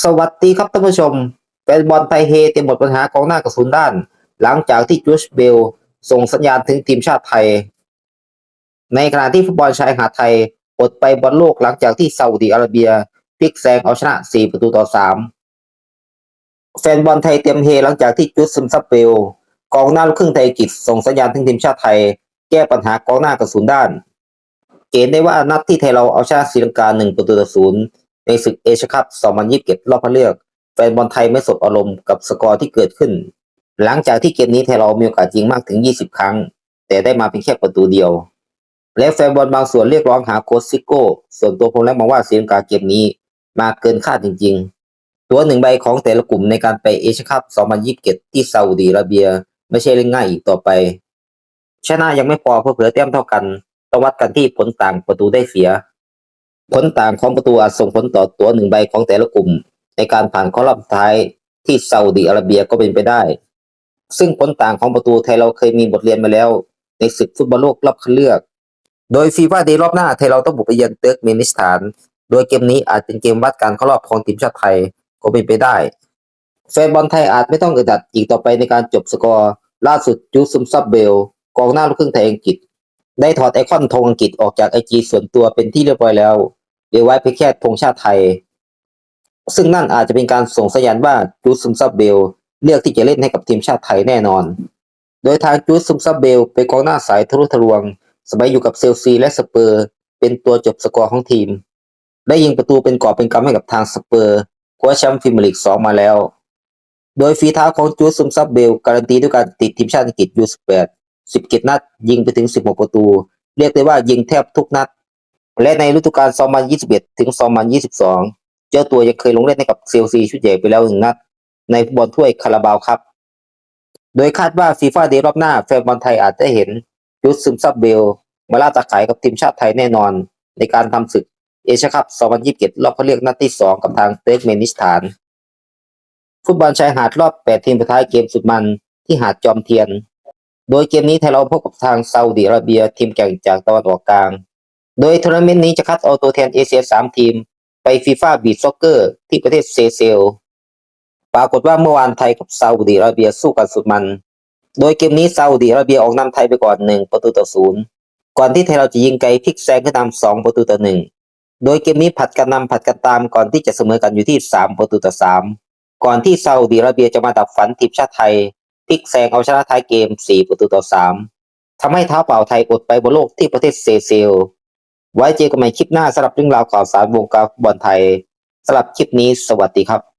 สวัสดีครับท่านผู้ชมแฟนบอลไทยเฮเต็มหมดปัญหากองหน้ากระสุนด้าน หลังจากที่จูชเบล ส่งสัญญาณถึงทีมชาติไทย ในขณะที่ฟุตบอลชายหาดไทยอดไปบอลโลกหลังจากที่ซาอุดีอาระเบียพลิกแซงเอาชนะ 4 ประตูต่อ 3 แฟนบอลไทยเตรียมเฮหลังจากที่จูชซึมซับเบล กองหน้าลูกครึ่งไทยกฤษส่งสัญญาณถึงทีมชาติไทย แก้ปัญหากองหน้ากระสุนด้าน เกณฑ์ได้ว่านัดที่ไทยเราเอาชนะศรีลังกา 1 ประตูต่อศูนย์ ในศึกเอเชียคัพ2027รอบคัดเลือกแฟนบอลไทยไม่สบอารมณ์กับสกอร์ที่เกิดขึ้น หลังจากที่เกมนี้ไทยเรามีโอกาสยิงมากถึง 20 ครั้ง แต่ได้มาเพียงแค่ประตูเดียว และแฟนบอลบางส่วนเรียกร้องหาโค้ชซิโก้ ส่วนตัวผมแล้วมองว่าศรีลังการเกมนี้มาเกินคาดจริง ๆ ตัวหนึ่งใบของแต่ละกลุ่มในการไปเอเชียคัพ2027 ที่ซาอุดีอาระเบีย ไม่ใช่เรื่องง่ายอีกต่อไป ชนะยังไม่พอเพื่อเผื่อแต้มเท่ากันต้องวัดกันที่ผลต่างประตูได้เสีย ผลต่างของประตูอาจส่งผลต่อตัวหนึ่งใบของแต่ละกลุ่ม ในการผ่านเข้ารอบท้ายที่ซาอุดีอาระเบียก็เป็นไปได้ ซึ่งผลต่างของประตูไทยเราเคยมีบทเรียนมาแล้ว ในศึกฟุตบอลโลกรอบคัดเลือก โดยฟีฟ่าเดย์รอบหน้าไทยเราต้องบุกไปเยือนเติร์กเมนิสถาน โดยเกมนี้อาจเป็นเกมวัดการเข้ารอบของทีมชาติไทยก็เป็นไปได้แฟนบอลไทยอาจไม่ต้องอึดอัดอีกต่อไปในการจบสกอร์ล่าสุดจูซุมซับเบลกองหน้าลูกครึ่งไทยอังกฤษ ได้ถอดไอคอนธงอังกฤษออกจากไอจีส่วนตัวเป็นที่เรียบร้อยแล้ว หลือไว้เพียงแค่ธงชาติไทย ซึ่งนั่นอาจจะเป็นการส่งสัญญาณว่าจูดซุมซับเบลเลือกที่จะเล่นให้กับทีมชาติไทยแน่นอน โดยทางจูดซุมซับเบลเป็นกองหน้าสายทะลุทะลวง สมัยอยู่กับเซลซีและสเปอร์ เป็นตัวจบสกอร์ของทีม ได้ยิงประตูเป็นกอบเป็นกำให้กับทางสเปอร์คว้าแชมป์พรีเมียร์ลีก2มาแล้ว โดยฝีเท้าของจูดซุมซับเบลการันตีด้วยการติดทีมชาติอังกฤษยู18 17 นัด ยิงไปถึง 16 ประตู เรียกได้ว่ายิงแทบทุกนัด และในฤดูกาล 2021 ถึง 2022 เจ้าตัวยังเคยลงเล่นให้กับเซลซีชุดใหญ่ไปแล้วหนึ่งนัด ในฟุตบอลถ้วยคาราบาวครับ โดยคาดว่าฟีฟ่าเดย์รอบหน้าแฟนบอลไทยอาจจะเห็นยุทธซึมซับเบล มาล่าตาขายกับทีมชาติไทยแน่นอน ในการทำศึกเอเชียคัพ 2027รอบคัดเลือกนัดที่ 2 กับทางเติร์กเมนิสถาน ฟุตบอลชายหาดรอบ 8 ทีมสุดท้ายเกมสุดมันที่หาดจอมเทียน โดยเกมนี้ไทยเราพบกับทางซาอุดิอาระเบียทีมแข่งจากตะวันออกกลาง โดยทัวร์นาเมนต์นี้จะคัดเอาตัวแทนเอเชีย3ทีม ไปฟีฟ่าบี t ซ็อกเกอร์ที่ประเทศเซเซล ปรากฏว่าเมื่อวานไทยกับซาอุดิอาระเบียสู้กันสุดมัน โดยเกมนี้ซาอุดิอาระเบียออกนำไทยไปก่อน1ประตูต่อศูนย์ก่อนที่ไทยเราจะยิงไกลพลิกแซงขึ้นนำ2ประตูต่อหนึ่งโดยเกมนี้ผัดกันนำผัดกันตามก่อนที่จะเสมอกันอยู่ที่3ประตูต่อ3ก่อนที่ซาอุดิอาระเบียจะมาดับฝันทีมชาติไทยพลิกแซงเอาชนะท้ายเกม4ประตูต่อ3ทำให้เท้าเปล่าไทยอดไปบนโลกที่ประเทศเซเซล ไว้เจอกันใหม่คลิปหน้าสำหรับเรื่องราวข่าวสารวงการฟุตบอลไทยสำหรับคลิปนี้สวัสดีครับ